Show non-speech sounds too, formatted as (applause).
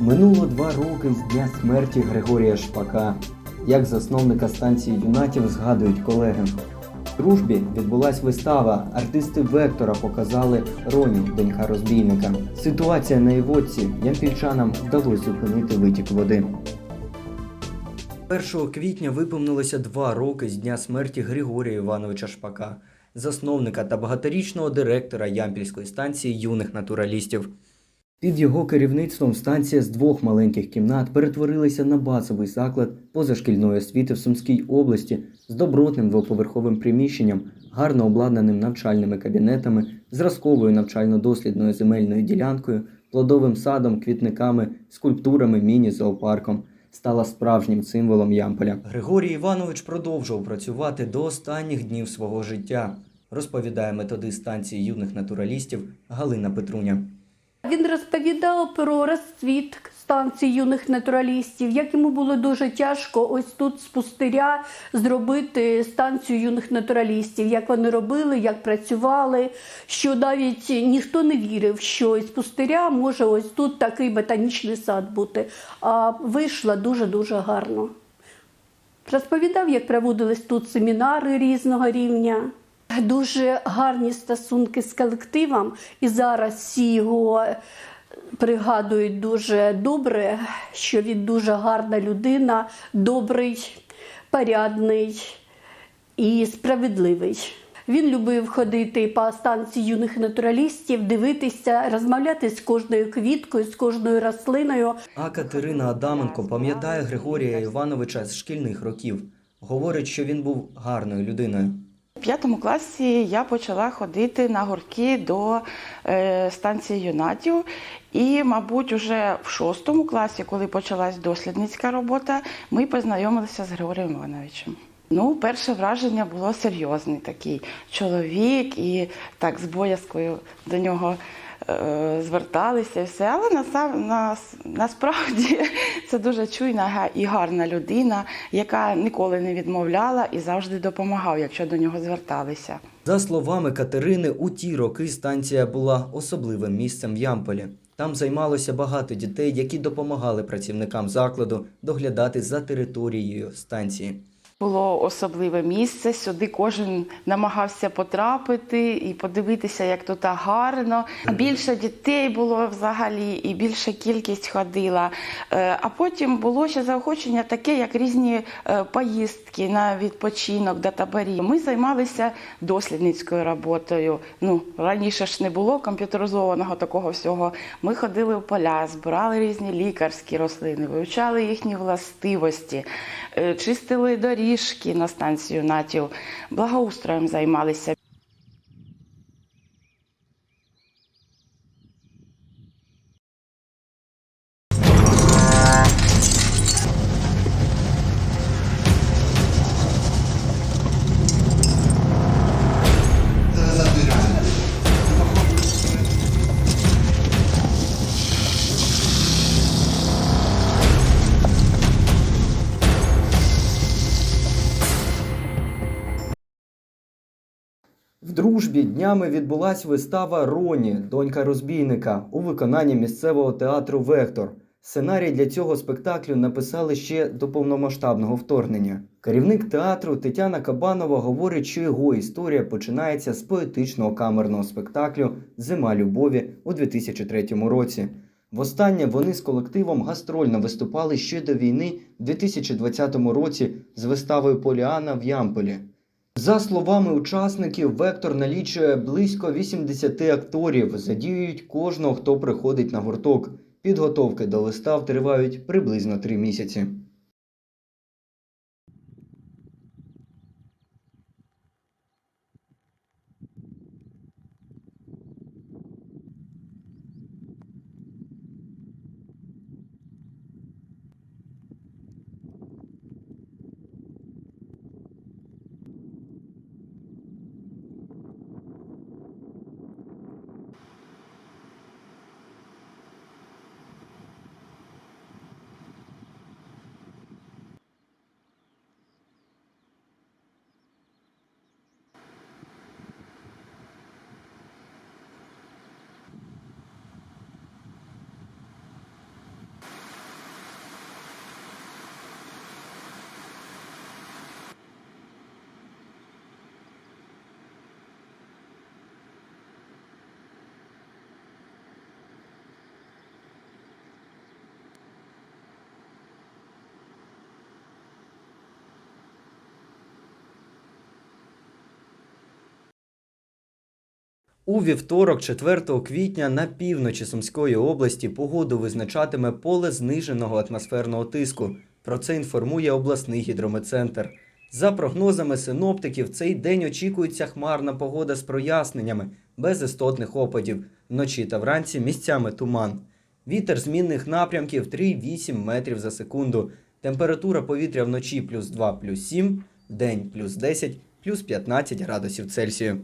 Минуло два роки з дня смерті Григорія Шпака. Як засновника станції юнатів згадують колеги. В дружбі відбулась вистава. Артисти Вектора показали Роні, донька розбійника. Ситуація на Івоці ямпільчанам вдалося зупинити витік води. 1 квітня виповнилося два роки з дня смерті Григорія Івановича Шпака, засновника та багаторічного директора Ямпільської станції юних натуралістів. Під його керівництвом станція з двох маленьких кімнат перетворилася на базовий заклад позашкільної освіти в Сумській області з добротним двоповерховим приміщенням, гарно обладнаним навчальними кабінетами, зразковою навчально-дослідною земельною ділянкою, плодовим садом, квітниками, скульптурами, міні-зоопарком. Стала справжнім символом Ямполя. Григорій Іванович продовжував працювати до останніх днів свого життя, розповідає методист станції юних натуралістів Галина Петруня. Він розповідав про розцвіт станції юних натуралістів, як йому було дуже тяжко ось тут з пустиря зробити станцію юних натуралістів, як вони робили, як працювали, що навіть ніхто не вірив, що із пустиря може ось тут такий ботанічний сад бути. А вийшло дуже-дуже гарно. Розповідав, як проводились тут семінари різного рівня. Дуже гарні стосунки з колективом, і зараз всі його пригадують дуже добре, що він дуже гарна людина, добрий, порядний і справедливий. Він любив ходити по станції юних натуралістів, дивитися, розмовляти з кожною квіткою, з кожною рослиною. А Катерина Адаменко пам'ятає Григорія Івановича з шкільних років. Говорить, що він був гарною людиною. П'ятому класі я почала ходити на горки до е, станції юнатів. І, мабуть, уже в шостому класі, коли почалась дослідницька робота, ми познайомилися з Григорієм Івановичем. Ну, перше враження було серйозний такий чоловік, і так з боязкою до нього зверталися і все. Але насав, нас, насправді (laughs) це дуже чуйна і гарна людина, яка ніколи не відмовляла і завжди допомагав, якщо до нього зверталися. За словами Катерини, у ті роки станція була особливим місцем в Ямполі. Там займалося багато дітей, які допомагали працівникам закладу доглядати за територією станції. Було особливе місце. Сюди кожен намагався потрапити і подивитися, як тут гарно. Більше дітей було взагалі, і більша кількість ходила. Е, А потім було ще заохочення таке, як різні е, поїздки на відпочинок до таборів. Ми займалися дослідницькою роботою. Ну раніше ж не було комп'ютеризованого такого всього. Ми ходили в поля, збирали різні лікарські рослини, вивчали їхні властивості, е, чистили доріжки на станцію натів, благоустроєм займалися. В дружбі днями відбулась вистава Роні, донька розбійника, у виконанні місцевого театру Вектор. Сценарій для цього спектаклю написали ще до повномасштабного вторгнення. Керівник театру Тетяна Кабанова говорить, що його історія починається з поетичного камерного спектаклю Зима любові у 2003 році. Востаннє вони з колективом гастрольно виступали ще до війни в 2020 році з виставою Поліана в Ямполі. За словами учасників, Вектор налічує близько 80 акторів, задіюють кожного, хто приходить на гурток. Підготовки до вистав тривають приблизно три місяці. У вівторок, 4 квітня, на півночі Сумської області погоду визначатиме поле зниженого атмосферного тиску. Про це інформує обласний гідрометцентр. За прогнозами синоптиків, цей день очікується хмарна погода з проясненнями, без істотних опадів. Вночі та вранці місцями туман. Вітер змінних напрямків 3,8 метрів за секунду. Температура повітря вночі плюс 2, плюс 7, вдень плюс 10, плюс 15 градусів Цельсію.